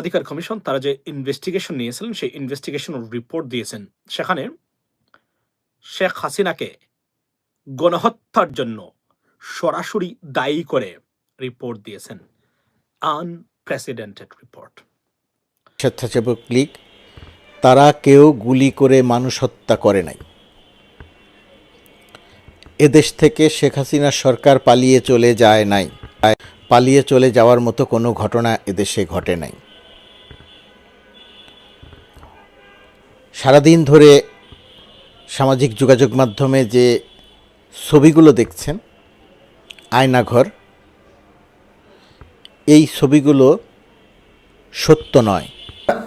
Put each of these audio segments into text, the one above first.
অধিকার কমিশন তারা যে ইনভেস্টিগেশন নিয়েছিলেন, সেই ইনভেস্টিগেশন রিপোর্ট দিয়েছেন। সেখানে শেখ হাসিনাকে গণহত্যার জন্য সরাসরি দায়ী করে রিপোর্ট দিয়েছেন। আনপ্রেসিডেন্টেড রিপোর্ট স্বেচ্ছাসেবক লীগ, তারা কেউ গুলি করে মানুষ হত্যা করে নাই। এদেশ থেকে শেখ হাসিনার সরকার পালিয়ে চলে যায় নাই। পালিয়ে চলে যাওয়ার মতো কোনো ঘটনা এদেশে ঘটে নাই। সারাদিন ধরে সামাজিক যোগাযোগ মাধ্যমে যে ছবিগুলো দেখছেন আয়নাঘর এই ছবিগুলো সত্য নয়।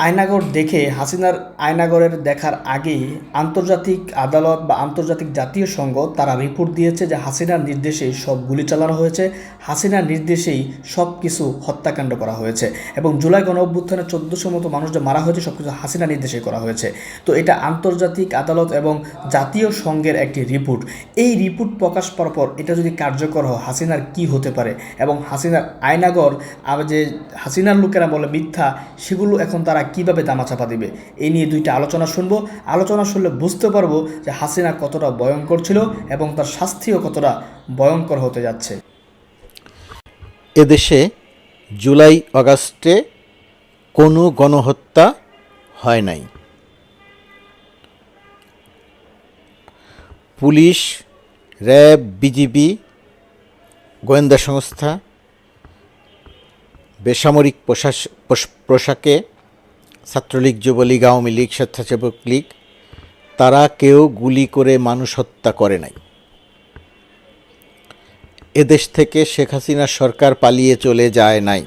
আয়নাগর দেখে হাসিনার আয়নাগরের দেখার আগেই আন্তর্জাতিক আদালত বা আন্তর্জাতিক জাতীয় সংঘ তারা রিপোর্ট দিয়েছে যে হাসিনার নির্দেশেই সব গুলি চালানো হয়েছে। হাসিনার নির্দেশেই সব কিছু হত্যাকাণ্ড করা হয়েছে এবং জুলাই গণ অভ্যুত্থানে চোদ্দোশো মতো মানুষ যে মারা হয়েছে সব কিছু হাসিনার নির্দেশে করা হয়েছে। তো এটা আন্তর্জাতিক আদালত এবং জাতীয় সংঘের একটি রিপোর্ট। এই রিপোর্ট প্রকাশ পাওয়ার পর এটা যদি কার্যকর হয়, হাসিনার কি হতে পারে? এবং হাসিনার আয়নাগর যে হাসিনার লোকেরা বলে মিথ্যা, সেগুলো এখন তারা কীভাবে দামাচাপা দিবে? এই নিয়ে দুইটা আলোচনা শুনব। আলোচনা শুনলে বুঝতে পারব যে হাসিনা কতটা ভয়ঙ্কর ছিল এবং তার শাস্তিও কতটা ভয়ঙ্কর হতে যাচ্ছে। এদেশে জুলাই অগাস্টে কোনো গণহত্যা হয় নাই। পুলিশ, র্যাব, বিজিবি, গোয়েন্দা সংস্থা, বেসামরিক পোশাকে ছাত্রলীগ, যুবলীগ, আওয়ামী লীগ, স্বেচ্ছাসেবক লীগ, তারা কেউ গুলি করে মানুষ হত্যা করে নাই। এদেশ থেকে শেখ হাসিনার সরকার পালিয়ে চলে যায় নাই।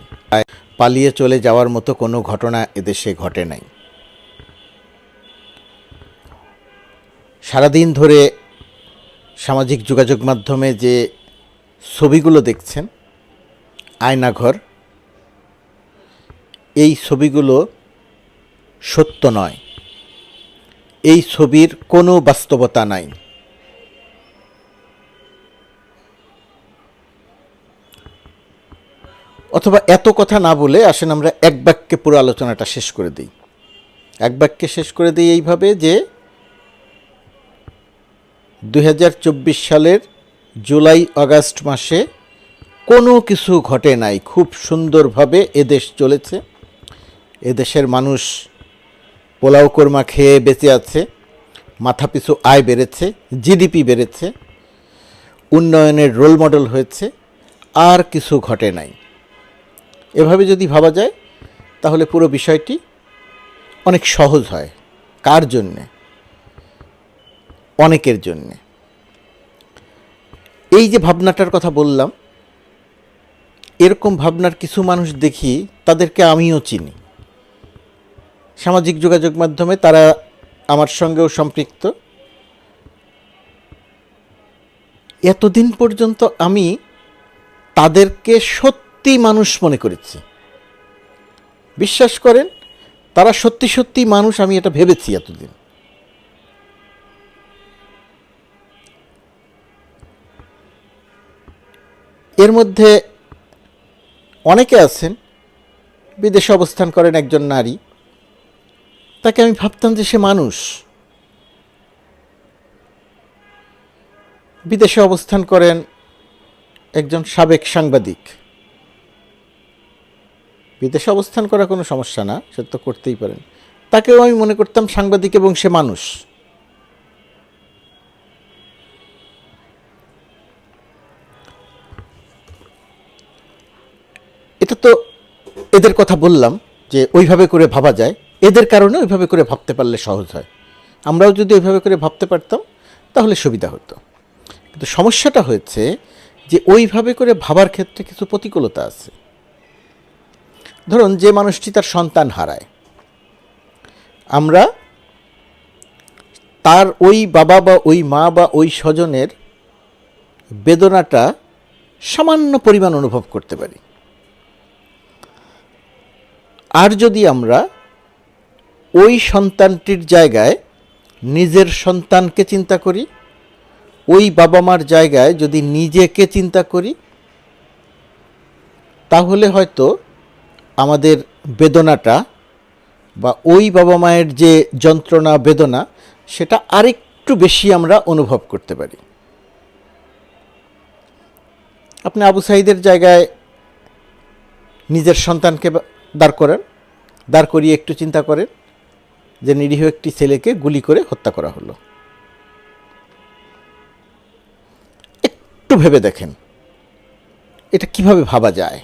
পালিয়ে চলে যাওয়ার মতো কোনো ঘটনা এদেশে ঘটে নাই। সারাদিন ধরে সামাজিক যোগাযোগ মাধ্যমে যে ছবিগুলো দেখছেন, আয়নাঘর, এই ছবিগুলো সত্য নয়। এই ছবির কোনো বাস্তবতা নাই। অথবা এত কথা না বলে আসেন আমরা এক বাক্যে পুরো আলোচনাটা শেষ করে দিই। এক বাক্যে শেষ করে দিই এইভাবে যে দু হাজার চব্বিশ সালের জুলাই আগস্ট মাসে কোনো কিছু ঘটে নাই। খুব সুন্দরভাবে এদেশ চলেছে। এদেশের মানুষ পোলাও কোরমা খেয়ে বেঁচে আছে মাথাপিছু আয় বেড়েছে, জিডিপি বেড়েছে, উন্নয়নের রোল মডেল হয়েছে, আর কিছু ঘটে নাই। এভাবে যদি ভাবা যায়, তাহলে পুরো বিষয়টি অনেক সহজ হয়। কার জন্যে? অনেকের জন্যে। এই যে ভাবনাটার কথা বললাম, এরকম ভাবনার কিছু মানুষ দেখি, তাদেরকে আমিও চিনি। সামাজিক যোগাযোগ মাধ্যমে তারা আমার সঙ্গেও সম্পৃক্ত। এতদিন পর্যন্ত আমি তাদেরকে সত্যি মানুষ মনে করেছি। বিশ্বাস করেন, তারা সত্যি সত্যি মানুষ আমি এটা ভেবেছি এতদিন। এর মধ্যে অনেকে আছেন, বিদেশে অবস্থান করেন একজন নারী। তাকে আমি ভাবতাম যে সে মানুষ। বিদেশে অবস্থান করেন একজন সাবেক সাংবাদিক। বিদেশে অবস্থান করা কোনো সমস্যা না, সে তো করতেই পারেন। তাকেও আমি মনে করতাম সাংবাদিক এবং সে মানুষ। এটা তো এদের কথা বললাম যে ওইভাবে করে ভাবা যায়। এদের কারণে ওইভাবে করে ভাবতে পারলে সহজ হয়। আমরাও যদি ওইভাবে করে ভাবতে পারতাম, তাহলে সুবিধা হতো। কিন্তু সমস্যাটা হয়েছে যে ওইভাবে করে ভাবার ক্ষেত্রে কিছু প্রতিকূলতা আছে। ধরুন যে মানুষটি তার সন্তান হারায়। আমরা তার ওই বাবা বা ওই মা বা ওই স্বজনের বেদনাটা সামান্য পরিমাণ অনুভব করতে পারি। আর যদি আমরা ওই সন্তানটির জায়গায় নিজের সন্তানকে চিন্তা করি, ওই বাবা মার জায়গায় যদি নিজেকে চিন্তা করি, তাহলে হয়তো আমাদের বেদনাটা বা ওই বাবা মায়ের যে যন্ত্রণা, বেদনা, সেটা আরেকটু বেশি আমরা অনুভব করতে পারি। আপনি আবু সাইদের জায়গায় নিজের সন্তানকে দাঁড় করেন, দাঁড় করিয়ে একটু চিন্তা করেন। যে নিরীহ একটি ছেলেকে গুলি করে হত্যা করা হলো। একটু ভেবে দেখেন, এটা কীভাবে ভাবা যায়?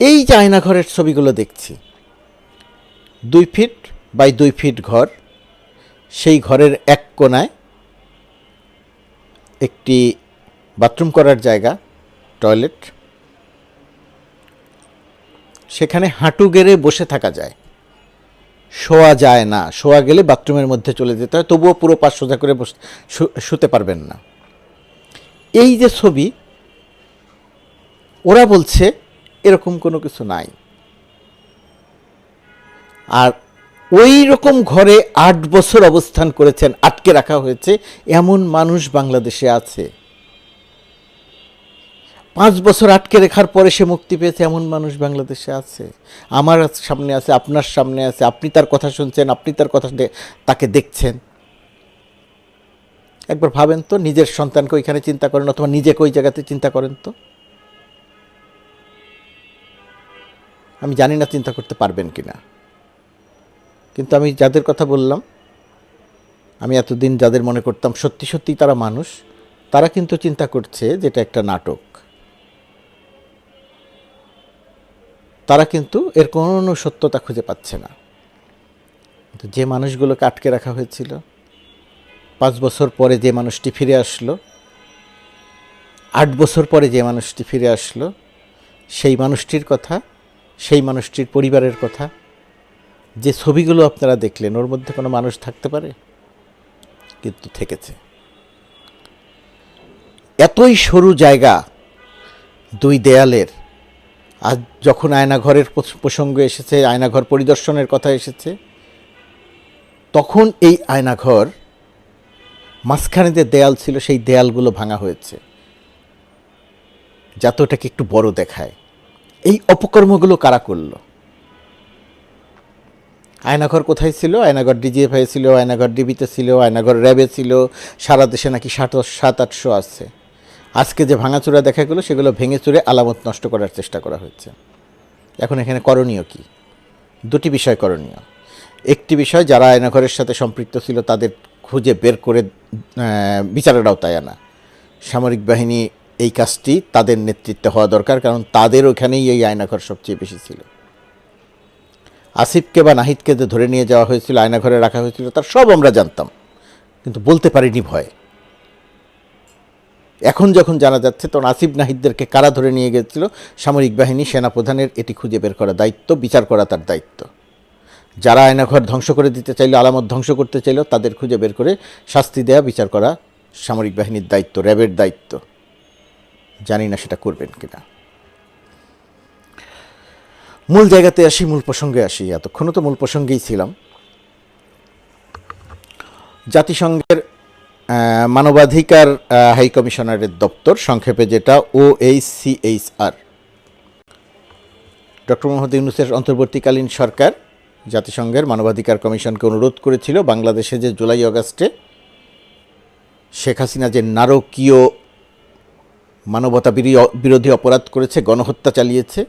এই যে আয়নাঘরের ছবিগুলো দেখছি, দুই ফিট বাই দুই ফিট ঘর, সেই ঘরের এক কোনায় একটি বাথরুম করার জায়গা, টয়লেট। সেখানে হাঁটু গেড়ে বসে থাকা যায়। শোয়া যায় না। শোয়া গেলে বাথরুমের মধ্যে চলে যেতে হয়, তবুও পুরো পাশ সোজা করে শুতে পারবেন না। এই যে ছবি, ওরা বলছে এরকম কোনো কিছু নাই। আর ওই রকম ঘরে আট বছর অবস্থান করেছেন, আটকে রাখা হয়েছে, এমন মানুষ বাংলাদেশে আছে। পাঁচ বছর আটকে রেখার পরে সে মুক্তি পেয়েছে, এমন মানুষ বাংলাদেশে আছে। আমার সামনে আছে, আপনার সামনে আছে, আপনি তার কথা শুনছেন, আপনি তার কথা তাকে দেখছেন। একবার ভাবেন তো, নিজের সন্তানকে ওইখানে চিন্তা করেন অথবা নিজেকে ওই জায়গাতে চিন্তা করেন তো। আমি জানি না চিন্তা করতে পারবেন কি না কিন্তু আমি যাদের কথা বললাম, আমি এতদিন যাদের মনে করতাম সত্যি সত্যি তারা মানুষ, তারা কিন্তু চিন্তা করছে যেটা একটা নাটক। তারা কিন্তু এর কোনো সত্যতা খুঁজে পাচ্ছে না। কিন্তু যে মানুষগুলোকে আটকে রাখা হয়েছিল, পাঁচ বছর পরে যে মানুষটি ফিরে আসলো, আট বছর পরে যে মানুষটি ফিরে আসলো, সেই মানুষটির কথা, সেই মানুষটির পরিবারের কথা, যে ছবিগুলো আপনারা দেখলেন, ওর মধ্যে কোনো মানুষ থাকতে পারে? কিন্তু থেকেছে। এতই সরু জায়গা দুই দেয়ালের আজ যখন আয়নাঘরের প্রস- প্রসঙ্গ এসেছে, আয়নাঘর পরিদর্শনের কথা এসেছে, তখন এই আয়নাঘর মাঝখানে যে দেয়াল ছিল, সেই দেয়ালগুলো ভাঙা হয়েছে। যাতে ওটাকে একটু বড় দেখায়। এই অপকর্মগুলো কারা করল? আয়নাঘর কোথায় ছিল? আয়নাঘর ডিজিএফআই ছিল, আয়নাঘর ডিবিতে ছিল, আয়নাঘর র্যাবে ছিল, সারা দেশে নাকি সাত সাত, আটশো আছে। আজকে যে ভাঙাচোরা দেখা গেলো, সেগুলো ভেঙে চুরে আলামত নষ্ট করার চেষ্টা করা হচ্ছে এখন এখানে করণীয় কি? দুটি বিষয় করণীয়। একটি বিষয়, যারা আয়নাঘরের সাথে সম্পৃক্ত ছিল, তাদের খুঁজে বের করে বিচারের আওতায় আনা। সামরিক বাহিনী এই কাজটি তাদের নেতৃত্বে হওয়া দরকার, কারণ তাদের ওখানেই এই আয়নাঘর সবচেয়ে বেশি ছিল। আসিফকে বা নাহিদকে যে ধরে নিয়ে যাওয়া হয়েছিল, আয়নাঘরে রাখা হয়েছিল, তার সব আমরা জানতাম। কিন্তু বলতে পারিনি ভয়। এখন যখন জানা যাচ্ছে তখন আসিফ নাহিদদেরকে কারা ধরে নিয়ে গেছিল? সামরিক বাহিনী, সেনাপ্রধানের এটি খুঁজে বের করা দায়িত্ব, বিচার করা তার দায়িত্ব। যারা আয়নাঘর ধ্বংস করে দিতে চাইলো, আলামত ধ্বংস করতে চাইলো, তাদের খুঁজে বের করে শাস্তি দেয়া, বিচার করা সামরিক বাহিনীর দায়িত্ব, র্যাবের দায়িত্ব। জানি না সেটা করবেন কিনা। মূল জায়গাতে আসি, মূল প্রসঙ্গে আসি। এতক্ষণও তো মূল প্রসঙ্গেই ছিলাম। জাতিসংঘের মানবাধিকার হাই কমিশনারের দপ্তর, সংক্ষেপে যেটা O H C H R doctor Mohammad ইউনুসের অন্তর্বর্তীকালীন সরকার জাতিসংঘের মানবাধিকার কমিশনকে অনুরোধ করেছিল বাংলাদেশে যে জুলাই অগাস্টে শেখ হাসিনা যে নারকীয় মানবতা বিরী- বিরোধী অপরাধ করেছে, গণহত্যা চালিয়েছে,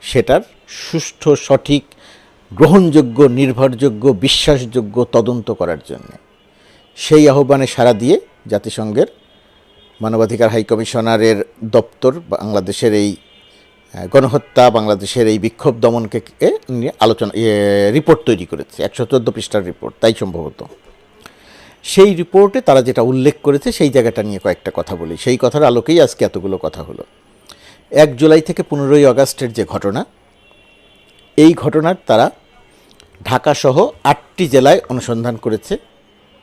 সেটার সুষ্ঠু, সঠিক, গ্রহণযোগ্য, নির্ভরযোগ্য, বিশ্বাসযোগ্য তদন্ত করার জন্য। সেই আহ্বানে সাড়া দিয়ে জাতিসংঘের মানবাধিকার হাই কমিশনারের দপ্তর বাংলাদেশের এই গণহত্যা, বাংলাদেশের এই বিক্ষোভ দমনকে নিয়ে আলোচনা রিপোর্ট তৈরি করেছে, একশো চোদ্দ পৃষ্ঠার রিপোর্ট, তাই সম্ভবত। সেই রিপোর্টে তারা যেটা উল্লেখ করেছে, সেই জায়গাটা নিয়ে কয়েকটা কথা বলি। সেই কথার আলোকেই আজকে এতগুলো কথা হলো। এক জুলাই থেকে পনেরোই আগস্টের যে ঘটনা, এই ঘটনার তারা ঢাকাসহ আটটি জেলায় অনুসন্ধান করেছে।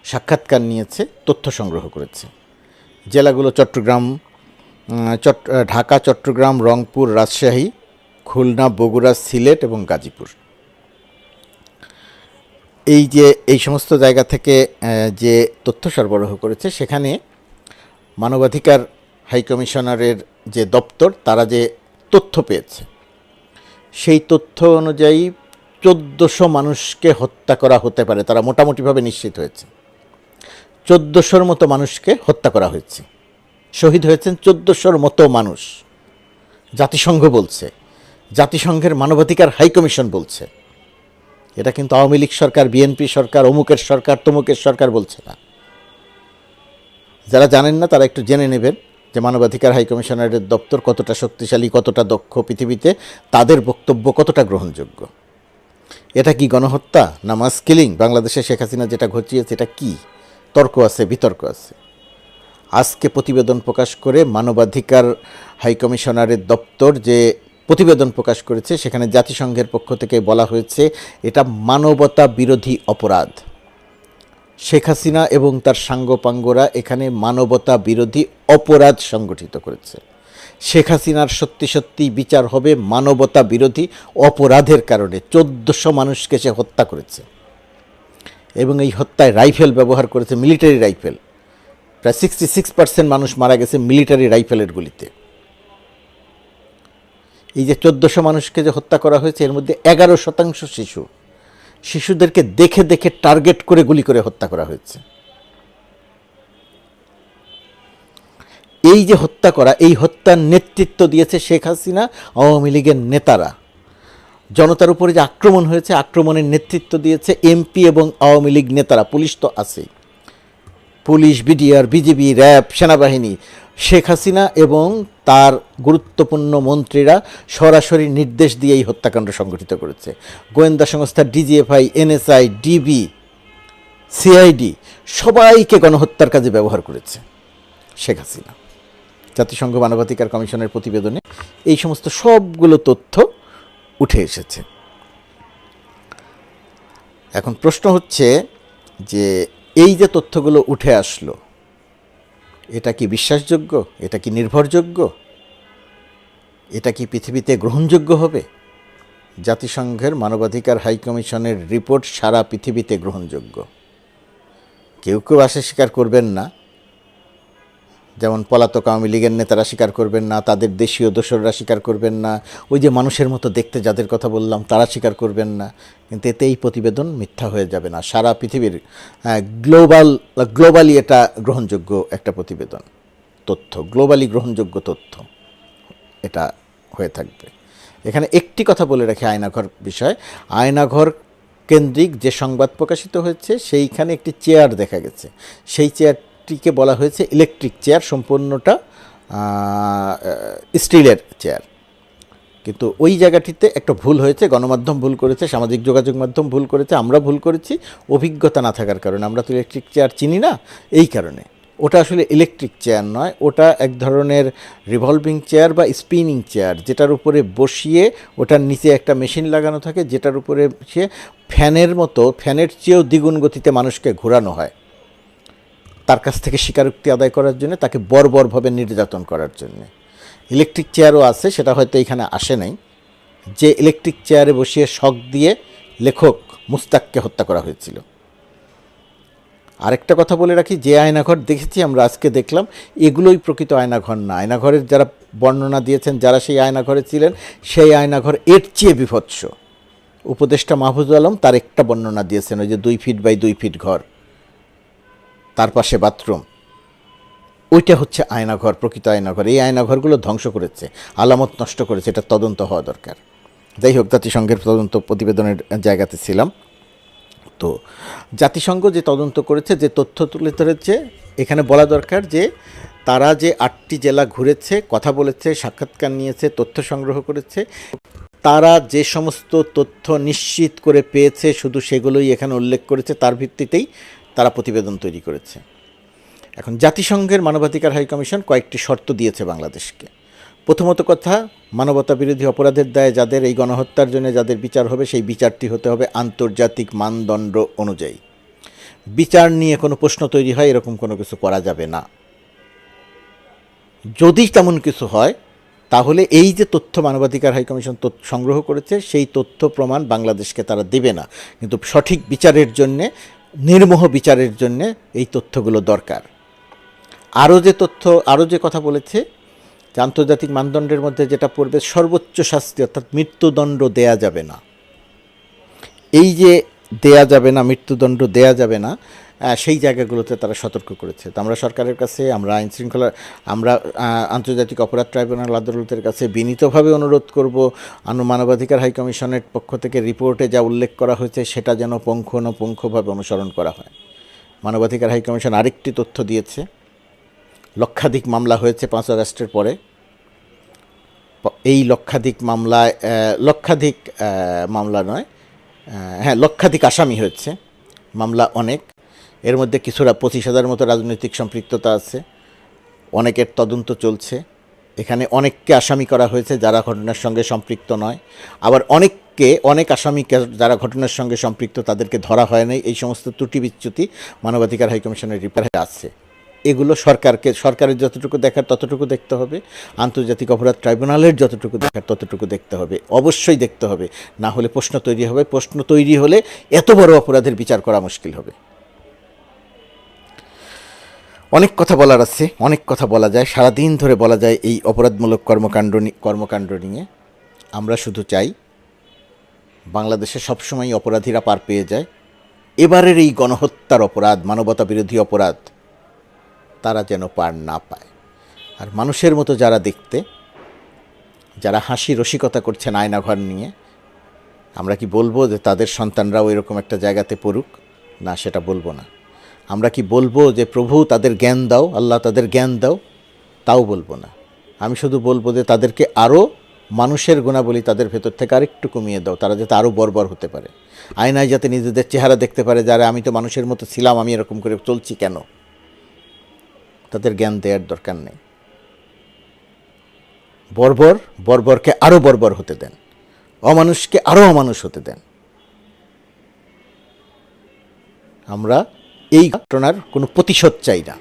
সাক্ষাৎকার নিয়েছে, তথ্য সংগ্রহ করেছে। জেলাগুলো চট্টগ্রাম চট্ট ঢাকা, চট্টগ্রাম, রংপুর, রাজশাহী, খুলনা, বগুড়া, সিলেট এবং গাজীপুর। এই যে, এই সমস্ত জায়গা থেকে যে তথ্য সরবরাহ করেছে, সেখানে মানবাধিকার হাইকমিশনারের যে দপ্তর, তারা যে তথ্য পেয়েছে, সেই তথ্য অনুযায়ী চোদ্দোশো মানুষকে হত্যা করা হতে পারে, তারা মোটামুটিভাবে নিশ্চিত হয়েছে। চোদ্দোশোর মতো মানুষকে হত্যা করা হয়েছে। শহীদ হয়েছেন চোদ্দোশোর মতো মানুষ। জাতিসংঘ বলছে। জাতিসংঘের মানবাধিকার হাইকমিশন বলছে। এটা কিন্তু আওয়ামী লীগ সরকার, বিএনপি সরকার, অমুকের সরকার, তমুকের সরকার বলছে না। যারা জানেন না, তারা একটু জেনে নেবেন যে মানবাধিকার হাইকমিশনারের দপ্তর কতটা শক্তিশালী, কতটা দক্ষ পৃথিবীতে, তাদের বক্তব্য কতটা গ্রহণযোগ্য। এটা কি গণহত্যা না মাস কিলিং? বাংলাদেশে শেখ হাসিনা যেটা ঘটিয়েছে, এটা কি? তর্ক আছে, বিতর্ক আছে। আজকে প্রতিবেদন প্রকাশ করে মানবাধিকার হাইকমিশনারের দপ্তর যে প্রতিবেদন প্রকাশ করেছে, সেখানে জাতিসংঘের পক্ষ থেকে বলা হয়েছে, এটা মানবতা বিরোধী অপরাধ। শেখ হাসিনা এবং তার সাঙ্গপাঙ্গরা এখানে মানবতা বিরোধী অপরাধ সংগঠিত করেছে। শেখ হাসিনার সত্যি সত্যি বিচার হবে মানবতা বিরোধী অপরাধের কারণে। চোদ্দশো মানুষকে সে হত্যা করেছে। এবং এই হত্যায় রাইফেল ব্যবহার করেছে, মিলিটারি রাইফেল। প্রায় সিক্সটি সিক্স পার্সেন্ট মানুষ মারা গেছে মিলিটারি রাইফেলের গুলিতে। এই যে চোদ্দোশো মানুষকে যে হত্যা করা হয়েছে, এর মধ্যে এগারো শতাংশ শিশু। শিশুদেরকে দেখে দেখে টার্গেট করে গুলি করে হত্যা করা হয়েছে। এই যে হত্যা করা, এই হত্যার নেতৃত্ব দিয়েছে শেখ হাসিনা, আওয়ামী লীগের নেতারা। জনতার উপরে যে আক্রমণ হয়েছে, আক্রমণের নেতৃত্ব দিয়েছে এমপি এবং আওয়ামী লীগ নেতারা। পুলিশ তো আছেই পুলিশ বিডিআর বিজেপি র্যাব, সেনাবাহিনী, শেখ হাসিনা এবং তার গুরুত্বপূর্ণ মন্ত্রীরা সরাসরি নির্দেশ দিয়ে এই হত্যাকাণ্ড সংগঠিত করেছে। গোয়েন্দা সংস্থা ডিজিএফআই এনএসআই ডিবি সিআইডি সবাইকে গণহত্যার কাজে ব্যবহার করেছে শেখ হাসিনা। জাতিসংঘ মানবাধিকার কমিশনের প্রতিবেদনে এই সমস্ত সবগুলো তথ্য উঠে এসেছে। এখন প্রশ্ন হচ্ছে যে এই যে তথ্যগুলো উঠে আসলো, এটা কি বিশ্বাসযোগ্য? এটা কি নির্ভরযোগ্য? এটা কি পৃথিবীতে গ্রহণযোগ্য হবে? জাতিসংঘের মানবাধিকার হাইকমিশনের রিপোর্ট সারা পৃথিবীতে গ্রহণযোগ্য। কেউ কেউ আসে স্বীকার করবেন না। যেমন পলাতক আওয়ামী লীগের নেতারা স্বীকার করবেন না, তাদের দেশীয় দোসররা স্বীকার করবেন না, ওই যে মানুষের মতো দেখতে যাদের কথা বললাম, তারা স্বীকার করবেন না। কিন্তু এতে এই প্রতিবেদন মিথ্যা হয়ে যাবে না। সারা পৃথিবীর গ্লোবাল, গ্লোবালি এটা গ্রহণযোগ্য একটা প্রতিবেদন, তথ্য, গ্লোবালি গ্রহণযোগ্য তথ্য এটা হয়ে থাকবে। এখানে একটি কথা বলে রাখি আয়নাঘর বিষয়। আয়নাঘর কেন্দ্রিক যে সংবাদ প্রকাশিত হয়েছে, সেইখানে একটি চেয়ার দেখা গেছে। সেই চেয়ারটিকে বলা হয়েছে ইলেকট্রিক চেয়ার সম্পূর্ণটা স্টিলের চেয়ার কিন্তু ওই জায়গাটিতে একটা ভুল হয়েছে, গণমাধ্যম ভুল করেছে, সামাজিক যোগাযোগ মাধ্যম ভুল করেছে, আমরা ভুল করেছি, অভিজ্ঞতা না থাকার কারণে। আমরা তো ইলেকট্রিক চেয়ার চিনি না, এই কারণে। ওটা আসলে ইলেকট্রিক চেয়ার নয়, ওটা এক ধরনের রিভলভিং চেয়ার বা স্পিনিং চেয়ার যেটার উপরে বসিয়ে ওটার নিচে একটা মেশিন লাগানো থাকে, যেটার উপরে সে ফ্যানের মতো, ফ্যানের চেয়েও দ্বিগুণ গতিতে মানুষকে ঘোরানো হয়। তার কাছ থেকে স্বীকারোক্তি আদায় করার জন্য তাকে বর্বরভাবে নির্যাতন করার জন্য। ইলেকট্রিক চেয়ারও আছে, সেটা হয়তো এখানে আসে নাই। যে ইলেকট্রিক চেয়ারে বসিয়ে শখ দিয়ে লেখক মুস্তাককে হত্যা করা হয়েছিল। আরেকটা কথা বলে রাখি, যে আয়নাঘর দেখেছি, আমরা আজকে দেখলাম, এগুলোই প্রকৃত আয়নাঘর না। আয়নাঘরের যারা বর্ণনা দিয়েছেন, যারা সেই আয়নাঘরে ছিলেন, সেই আয়নাঘর এর চেয়ে বিভৎস। উপদেষ্টা মাহফুজ আলম তার একটা বর্ণনা দিয়েছেন, ওই যে দুই ফিট বাই দুই ফিট ঘর। তার পাশে বাথরুম। ওইটা হচ্ছে আয়নাঘর, প্রকৃত আয়নাঘর। এই আয়নাঘরগুলো ধ্বংস করেছে, আলামত নষ্ট করেছে, এটা তদন্ত হওয়া দরকার। যাই হোক, জাতিসংঘের তদন্ত প্রতিবেদনের জায়গাতে ছিলাম। তো জাতিসংঘ যে তদন্ত করেছে, যে তথ্য তুলে ধরেছে, এখানে বলা দরকার যে তারা যে আটটি জেলা ঘুরেছে, কথা বলেছে, সাক্ষাৎকার নিয়েছে, তথ্য সংগ্রহ করেছে, তারা যে সমস্ত তথ্য নিশ্চিত করে পেয়েছে, শুধু সেগুলোই এখানে উল্লেখ করেছে, তার ভিত্তিতেই তারা প্রতিবেদন তৈরি করেছে। এখন জাতিসংঘের মানবাধিকার হাইকমিশন কয়েকটি শর্ত দিয়েছে বাংলাদেশকে। প্রথমত কথা, মানবতা বিরোধী অপরাধের দায়ে যাদের এই গণহত্যার জন্য যাদের বিচার হবে, সেই বিচারটি হতে হবে আন্তর্জাতিক মানদণ্ড অনুযায়ী। বিচার নিয়ে কোনো প্রশ্ন তৈরি হয়, এরকম কোনো কিছু করা যাবে না। যদি তেমন কিছু হয়, তাহলে এই যে তথ্য মানবাধিকার হাইকমিশন তথ্য সংগ্রহ করেছে, সেই তথ্য প্রমাণ বাংলাদেশকে তারা দেবে না। কিন্তু সঠিক বিচারের জন্যে নির্মোহ বিচারের জন্য এই তথ্যগুলো দরকার। আরও যে তথ্য, আরও যে কথা বলেছে, যে আন্তর্জাতিক মানদণ্ডের মধ্যে যেটা পড়বে, সর্বোচ্চ শাস্তি অর্থাৎ মৃত্যুদণ্ড দেয়া যাবে না। এই যে দেয়া যাবে না, মৃত্যুদণ্ড দেয়া যাবে না সেই জায়গাগুলোতে তারা সতর্ক করেছে। তো আমরা সরকারের কাছে, আমরা আইন শৃঙ্খলা, আমরা আন্তর্জাতিক অপরাধ ট্রাইব্যুনাল আদালতের কাছে বিনীতভাবে অনুরোধ করব আনু মানবাধিকার হাই কমিশনের পক্ষ থেকে রিপোর্টে যা উল্লেখ করা হয়েছে সেটা যেন পুঙ্খানুপুঙ্খভাবে অনুসরণ করা হয়। মানবাধিকার হাই কমিশন আরেকটি তথ্য দিয়েছে। লক্ষাধিক মামলা হয়েছে পাঁচ আগস্টের পরে। এই লক্ষাধিক মামলায় লক্ষাধিক মামলা নয় হ্যাঁ লক্ষাধিক আসামি হয়েছে। মামলা অনেক। এর মধ্যে কিছুটা পঁচিশ হাজার মতো রাজনৈতিক সম্পৃক্ততা আছে, অনেকের তদন্ত চলছে। এখানে অনেককে আসামি করা হয়েছে যারা ঘটনার সঙ্গে সম্পৃক্ত নয়। আবার অনেককে, অনেক আসামিকে যারা ঘটনার সঙ্গে সম্পৃক্ত তাদেরকে ধরা হয় নাই। এই সমস্ত ত্রুটি বিচ্যুতি মানবাধিকার হাইকমিশনের রিপোর্টে আছে। এগুলো সরকারকে, সরকারের যতটুকু দেখার ততটুকু দেখতে হবে। আন্তর্জাতিক অপরাধ ট্রাইব্যুনালের যতটুকু দেখার ততটুকু দেখতে হবে। অবশ্যই দেখতে হবে। না হলে প্রশ্ন তৈরি হবে। প্রশ্ন তৈরি হলে এত বড় অপরাধের বিচার করা মুশকিল হবে। অনেক কথা বলার আছে, অনেক কথা বলা যায়, সারাদিন ধরে বলা যায় এই অপরাধমূলক কর্মকাণ্ড কর্মকাণ্ড নিয়ে। আমরা শুধু চাই, বাংলাদেশে সবসময় অপরাধীরা পার পেয়ে যায়। এবারের এই গণহত্যার অপরাধ, মানবতা বিরোধী অপরাধ, তারা যেন পার না পায়। আর মানুষের মতো যারা দেখতে, যারা হাসি রসিকতা করছেন আয়নাঘর নিয়ে, আমরা কি বলব যে তাদের সন্তানরাও এরকম একটা জায়গাতে পড়ুক? না, সেটা বলব না। আমরা কি বলব যে প্রভু তাদের জ্ঞান দাও, আল্লাহ তাদের জ্ঞান দাও? তাও বলব না। আমি শুধু বলব যে তাদেরকে আরও মানুষের গুণাবলী তাদের ভেতর থেকে আরেকটু কমিয়ে দাও, তারা যাতে আরও বর্বর হতে পারে। আয়নায় যাতে নিজেদের চেহারা দেখতে পারে যারা আমি তো মানুষের মতো ছিলাম, আমি এরকম করে চলছি কেন? তাদের জ্ঞান দেওয়ার দরকার নেই। বর্বর, বর্বরকে আরও বর্বর হতে দেন। অমানুষকে আরও অমানুষ হতে দেন। আমরা এই ঘটনার কোনো প্রতিশোধ চাই না।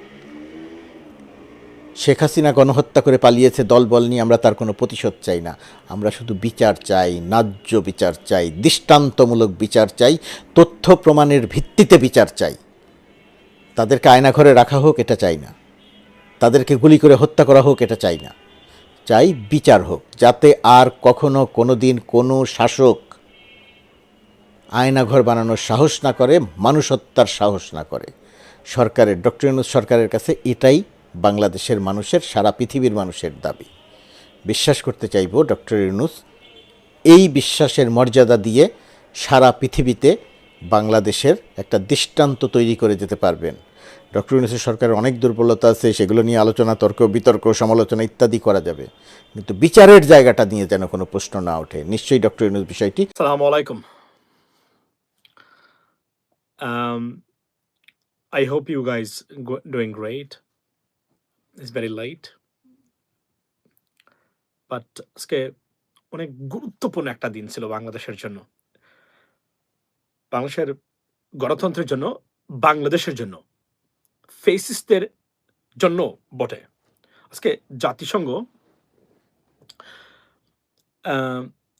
শেখ হাসিনা গণহত্যা করে পালিয়েছে, দলবল নিয়ে আমরা তার কোনো প্রতিশোধ চাই না। আমরা শুধু বিচার চাই, ন্যায্য বিচার চাই, দৃষ্টান্তমূলক বিচার চাই, তথ্য প্রমাণের ভিত্তিতে বিচার চাই। তাদেরকে আয়নাঘরে রাখা হোক, এটা চাই না। তাদেরকে গুলি করে হত্যা করা হোক, এটা চাই না। চাই বিচার হোক, যাতে আর কখনো কোনো দিন কোনো শাসক আয়নাঘর বানানোর সাহস না করে মানুষ হত্যার সাহস না করে। সরকারের, ডক্টর ইউনুস সরকারের কাছে এটাই বাংলাদেশের মানুষের, সারা পৃথিবীর মানুষের দাবি। বিশ্বাস করতে চাইব, ডক্টর ইউনুস, এই বিশ্বাসের মর্যাদা দিয়ে সারা পৃথিবীতে বাংলাদেশের একটা দৃষ্টান্ত তৈরি করে যেতে পারবেন। ডক্টর ইউনুসের সরকারের অনেক দুর্বলতা আছে, সেগুলো নিয়ে আলোচনা, তর্ক, বিতর্ক, সমালোচনা ইত্যাদি করা যাবে। কিন্তু বিচারের জায়গাটা নিয়ে যেন কোনো প্রশ্ন না ওঠে। নিশ্চয়ই ডক্টর ইউনুস বিষয়টি Assalamu alaikum. Um, I hope you guys go- doing great. It's very late. But আজকে অনেক গুরুত্বপূর্ণ একটা দিন ছিল বাংলাদেশের জন্য বাংলাদেশের গণতন্ত্রের জন্য বাংলাদেশের জন্য ফেসিস্টদের জন্য বটে আজকে জাতিসংঘ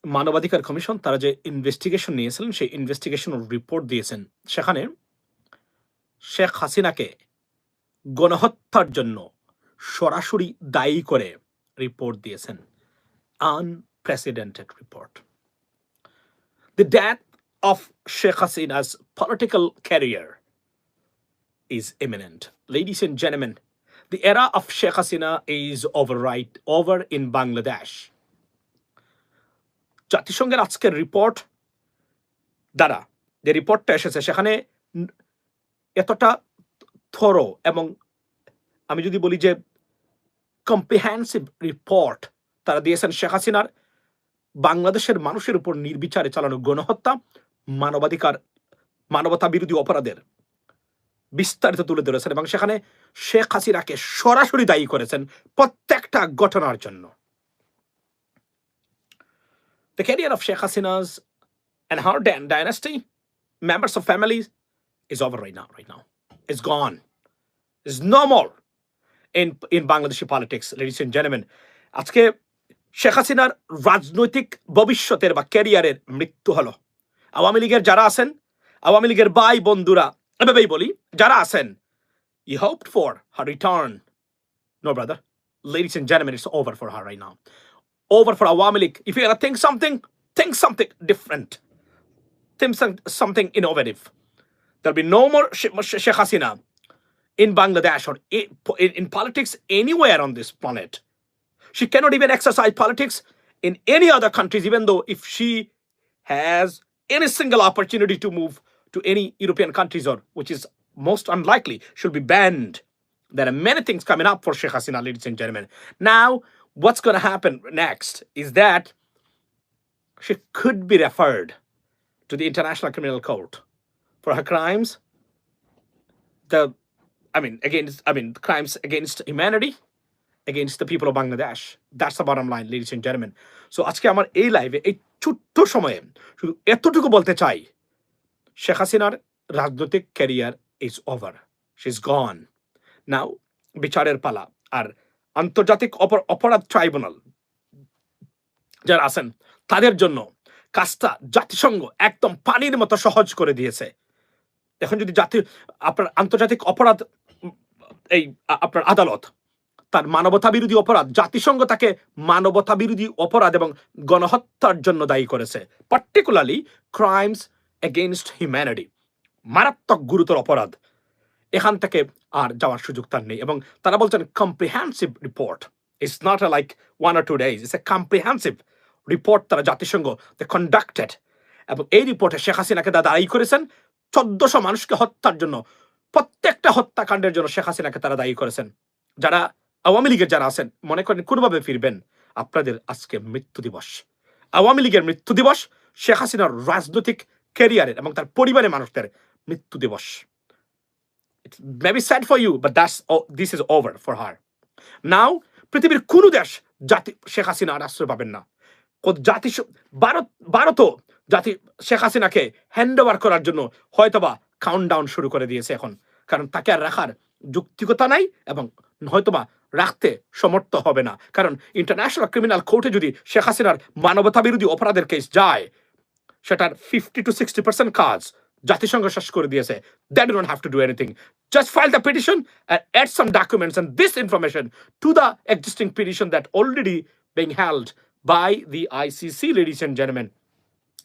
মানবাধিকার কমিশন তারা যে ইনভেস্টিগেশন নিয়েছিলেন, সেই ইনভেস্টিগেশন রিপোর্ট দিয়েছেন। সেখানে শেখ হাসিনাকে গণহত্যার জন্য সরাসরি দায়ী করে রিপোর্ট দিয়েছেন। Unprecedented report the death of Sheikh Hasina's political career is eminent ladies and gentlemen the era of Sheikh Hasina is over right over in Bangladesh জাতিসংঘের আজকের রিপোর্ট দ্বারা যে রিপোর্টটা এসেছে, সেখানে এতটা থরো এবং আমি যদি বলি যে কম্প্রিহেন্সিভ রিপোর্ট তারা দিয়েছেন শেখ হাসিনার, বাংলাদেশের মানুষের উপর নির্বিচারে চালানো গণহত্যা, মানবাধিকার, মানবতা বিরোধী অপরাধের বিস্তারিত তুলে ধরেছেন এবং সেখানে শেখ হাসিনাকে সরাসরি দায়ী করেছেন প্রত্যেকটা ঘটনার জন্য। The career of Sheikh Hasina's and her dy- dynasty, members of families, is over right now. Right now, it's gone. It's no more in in Bangladeshi politics, ladies and gentlemen. আজকে শেখ হাসিনার রাজনৈতিক ভবিষ্যতের বা ক্যারিয়ারের মৃত্যু হলো আওয়ামী লীগের যারা আছেন আওয়ামী লীগের ভাই বন্ধুরা এভাবেই বলি যারা আছেন you hope for her return no brother ladies and gentlemen, it's over for her right now. Over for Awami League. If you're gonna think something, think something different. Think some- something innovative. There'll be no more She- She- Sheikh Hasina in Bangladesh or in, in politics anywhere on this planet. She cannot even exercise politics in any other countries, even though if she has any single opportunity to move to any European countries or which is most unlikely, she'll be banned. There are many things coming up for Sheikh Hasina, ladies and gentlemen. Now, what's going to happen next is that she could be referred to the International Criminal Court for her crimes. The, I mean, against, I mean, crimes against humanity, against the people of Bangladesh. That's the bottom line, ladies and gentlemen. So আজকে আমার এই লাইভে এই ছোট্ট সময়ে শুধু এতটুকু বলতে চাই শেখ হাসিনার রাজনৈতিক career is over she is gone now বিচারের পালা আর আন্তর্জাতিক অপর- অপরাধ ট্রাইব্যুনাল, যারা আছেন, তাদের জন্য কাজটা জাতিসংঘ একদম পানির মতো সহজ করে দিয়েছে। এখন যদি জাতি, আপনার আন্তর্জাতিক অপরাধ, এই, আপনার আদালত, তার মানবতা বিরোধী অপরাধ, জাতিসংঘ তাকে মানবতা বিরোধী অপরাধ এবং গণহত্যার জন্য দায়ী করেছে। পার্টিকুলারলি ক্রাইমস এগেইনস্ট হিউম্যানিটি মারাত্মক গুরুতর অপরাধ। এখান থেকে আর যাওয়ার সুযোগ তার নেই এবং তারা বলছেন comprehensive report it's not like one R two days it's a comprehensive report তারা জাতিসংঘ দে কন্ডাক্টেড এবং এই রিপোর্টে শেখ হাসিনাকে তারা দায়ী করেছেন, চোদ্দশো মানুষকে হত্যার জন্য, প্রত্যেকটা হত্যাকাণ্ডের জন্য শেখ হাসিনাকে তারা দায়ী করেছেন। যারা আওয়ামী লীগের যারা আছেন, মনে করেন কোনোভাবে ফিরবেন, আপনাদের আজকে মৃত্যু দিবস। আওয়ামী লীগের মৃত্যু দিবস শেখ হাসিনার রাজনৈতিক ক্যারিয়ারের এবং তার পরিবারের মানুষদের মৃত্যু দিবস। It's maybe sad for you, but that's oh, this is over for her. Now, পৃথিবীর কোনো দেশ জাতি শেখ হাসিনা আশ্রয় পাবেন না। জাতি ভারত ভারতও জাতি শেখ হাসিনাকে হ্যান্ড ওভার করার জন্য হয়তোবা কাউন্ট ডাউন শুরু করে দিয়েছে এখন। কারণ তাকে আর রাখার যুক্তিকতা নাই এবং হয়তোবা রাখতে সমর্থ হবে না। কারণ ইন্টারন্যাশনাল ক্রিমিনাল কোর্টে যদি শেখ হাসিনার মানবতা বিরোধী অপরাধের কেস যায় সেটার ফিফটি টু সিক্সটি পার্সেন্ট কাজ জাতিসংঘ শেষ করে দিয়েছে that don't have to do anything just file the petition and add some documents and this information to the existing petition that already being held by the ICC, ladies and gentlemen.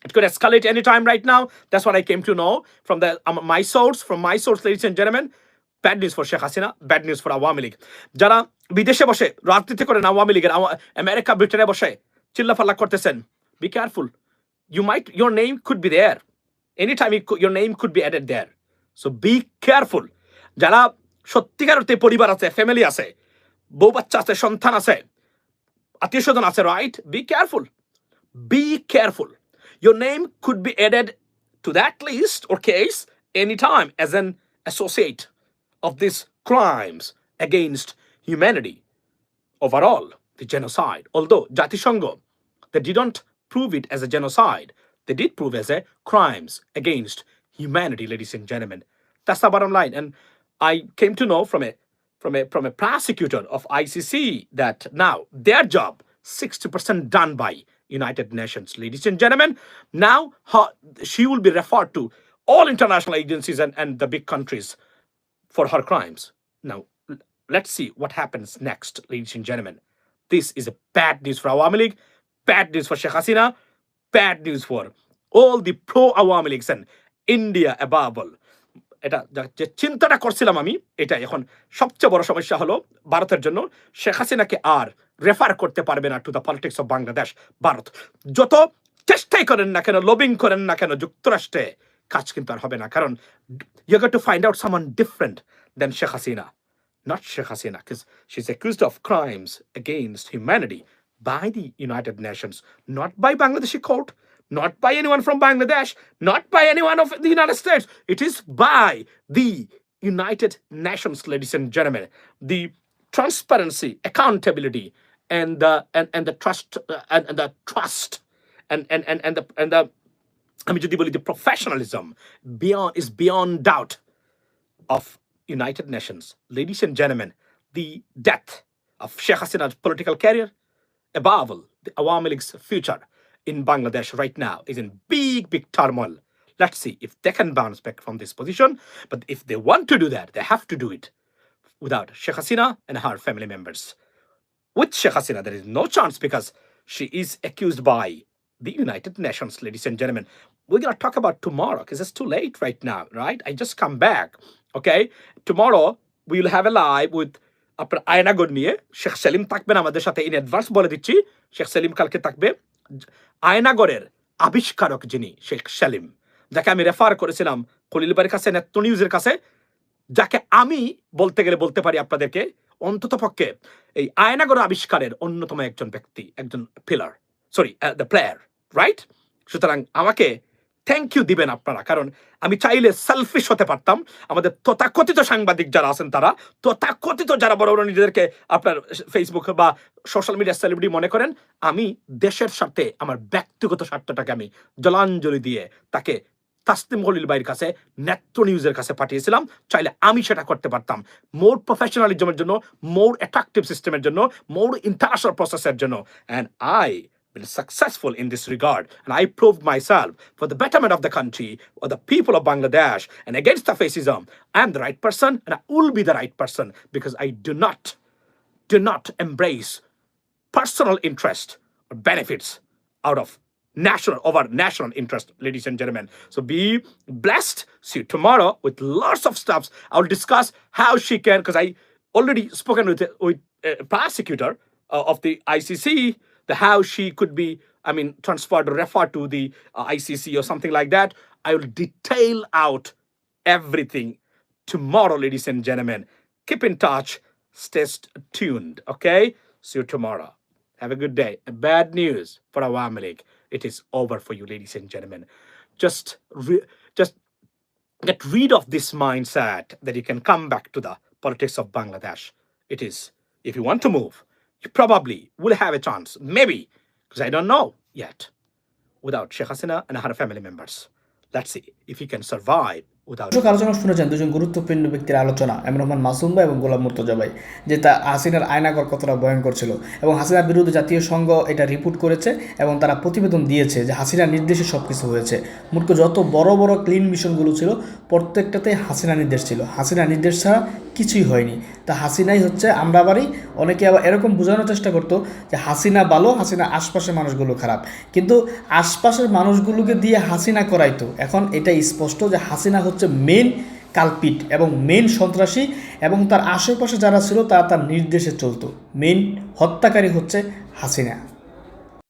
It could escalate anytime right now. That's what I came to know from the um, my source, from my source, ladies and gentlemen. Bad news for Sheikh Hasina, bad news for Awami League. যারা বিদেশে বসে রাজনীতি করেন আওয়ামী লীগের America ব্রিটেনে বসে চিল্লাফাল্লা করতেছেন be careful you might your name could be there anytime it could, your name could be added there so be careful যারা সত্যিকার অর্থে পরিবার আছে ফ্যামিলি আছে বউ বাচ্চা আছে সন্তান আছে আত্মীয় স্বজন আছে right be careful be careful your name could be added to that list or case anytime as an associate of these crimes against humanity overall the genocide although jatishango they didn't prove it as a genocide they did prove as a crimes against humanity ladies and gentlemen that's the bottom line and i came to know from a from a from a prosecutor of icc that now their job 60% done by united nations ladies and gentlemen now her, she will be referred to all international agencies and, and the big countries for her crimes. Now, let's see what happens next, ladies and gentlemen. This is a bad news for Awami League, bad news for Sheikh Hasina, bad news for all the pro Awami and India above এটা যে চিন্তাটা করছিলাম আমি এটা এখন সবচেয়ে বড় সমস্যা হলো ভারতের জন্য শেখ হাসিনাকে আর রেফার করতে পারবে না to the politics of Bangladesh Bharat. যত চেষ্টাই করেন না কেন লবিং করেন না কেন যুক্তরাষ্ট্রে কাজ কিন্তু আর হবে না। কারণ you got to find out someone different than Sheikh Hasina. Not Sheikh Hasina, because she's accused of crimes against humanity by the United Nations, not by Bangladeshi court, not by anyone from Bangladesh, not by anyone of the United States. It is by the United Nations, ladies and gentlemen. The transparency, accountability, and the and, and the trust uh, and, and the trust and and and, and the and the আমি যদি বলি the professionalism beyond is beyond doubt of United Nations. Ladies and gentlemen, the death of Sheikh Hasina's political career, above all, the Awami League's future in Bangladesh right now is in big, big turmoil. Let's see if they can bounce back from this position. But if they want to do that, they have to do it without Sheikh Hasina and her family members. with Sheikh Hasina, there is no chance because she is accused by the United Nations, ladies and gentlemen. We're gonna talk about tomorrow because it's too late right now, right? I just come back. Okay, tomorrow we will have a live with আপনার আয়নাগর নিয়ে শেখ সেলিম থাকবেন আমাদের সাথে in advance বলে দিচ্ছি শেখ সেলিম কালকে থাকবে আয়নাগরের আবিষ্কারক যিনি শেখ সেলিম, যাকে আমি রেফার করেছিলাম খলিল বাড়ির কাছে, নেত্র নিউজের কাছে, যাকে আমি বলতে গেলে বলতে পারি আপনাদেরকে, অন্তত পক্ষে এই আয়নাগর আবিষ্কারের অন্যতম একজন ব্যক্তি, একজন filler sorry the player right সুতরাং আমাকে থ্যাংক ইউ দিবেন আপনারা। কারণ আমি চাইলে সেলফিশ হতে পারতাম। আমাদের তথাকথিত সাংবাদিক যারা আছেন তারা, তথাকথিত যারা বড় বড় নিজেদেরকে আপনার ফেসবুক বা সোশ্যাল মিডিয়া সেলিব্রিটি মনে করেন, আমি দেশের স্বার্থে, আমার ব্যক্তিগত স্বার্থটাকে আমি জলাঞ্জলি দিয়ে তাকে তাসলিম খলিল ভাইয়ের কাছে, নেত্র নিউজের কাছে পাঠিয়েছিলাম। চাইলে আমি সেটা করতে পারতাম। মোর প্রফেশনালিজমের জন্য মোর অ্যাট্রাকটিভ সিস্টেমের জন্য মোর ইন্টারন্যাশনাল প্রসেসের জন্য। And I been successful in this regard and I proved myself for the betterment of the country or the people of Bangladesh and against the fascism. I am the right person and I will be the right person because I do not do not embrace personal interest or benefits out of national over national interest, ladies and gentlemen. So be blessed. See you tomorrow with lots of stuffs. I'll discuss how she can, because I already spoken with with a prosecutor uh, of the ICC, the how she could be, I mean, transferred or referred to the uh, ICC or something like that. I will detail out everything tomorrow, ladies and gentlemen. Keep in touch. Stay tuned. Okay. See you tomorrow. Have a good day. Bad news for Awam League. It is over for you, ladies and gentlemen. Just, just get rid of this mindset that you can come back to the politics of Bangladesh. It is, if you want to move, you probably will have a chance, maybe, because I don't know yet, without Sheikh Hasina and her family members. Let's see if he can survive দর্শক আলোচনা শুনেছেন দুজন গুরুত্বপূর্ণ ব্যক্তির আলোচনা, M Rahman Masum ভাই এবং গোলাম মুর্তজা ভাই, যে তা হাসিনার আয়নাগর কতটা ভয়ঙ্কর ছিল এবং হাসিনার বিরুদ্ধে জাতীয় সংঘ এটা রিপোর্ট করেছে এবং তারা প্রতিবেদন দিয়েছে যে হাসিনার নির্দেশে সব কিছু হয়েছে। মূর্খ, যত বড় বড় ক্লিন মিশনগুলো ছিল, প্রত্যেকটাতে হাসিনা নির্দেশ ছিল। হাসিনা নির্দেশ ছাড়া কিছুই হয়নি। তা হাসিনাই হচ্ছে আমরা বাড়ি অনেকে আবার এরকম বোঝানোর চেষ্টা করতো যে হাসিনা ভালো, হাসিনা আশপাশের মানুষগুলো খারাপ। কিন্তু আশপাশের মানুষগুলোকে দিয়ে হাসিনা করাইতো। এখন এটা স্পষ্ট যে হাসিনা হচ্ছে মেন কালপিট এবং মেন সন্ত্রাসী এবং তার আশেপাশে যারা ছিল তারা তার নির্দেশে চলত। মেন হত্যাকারী হচ্ছে হাসিনা।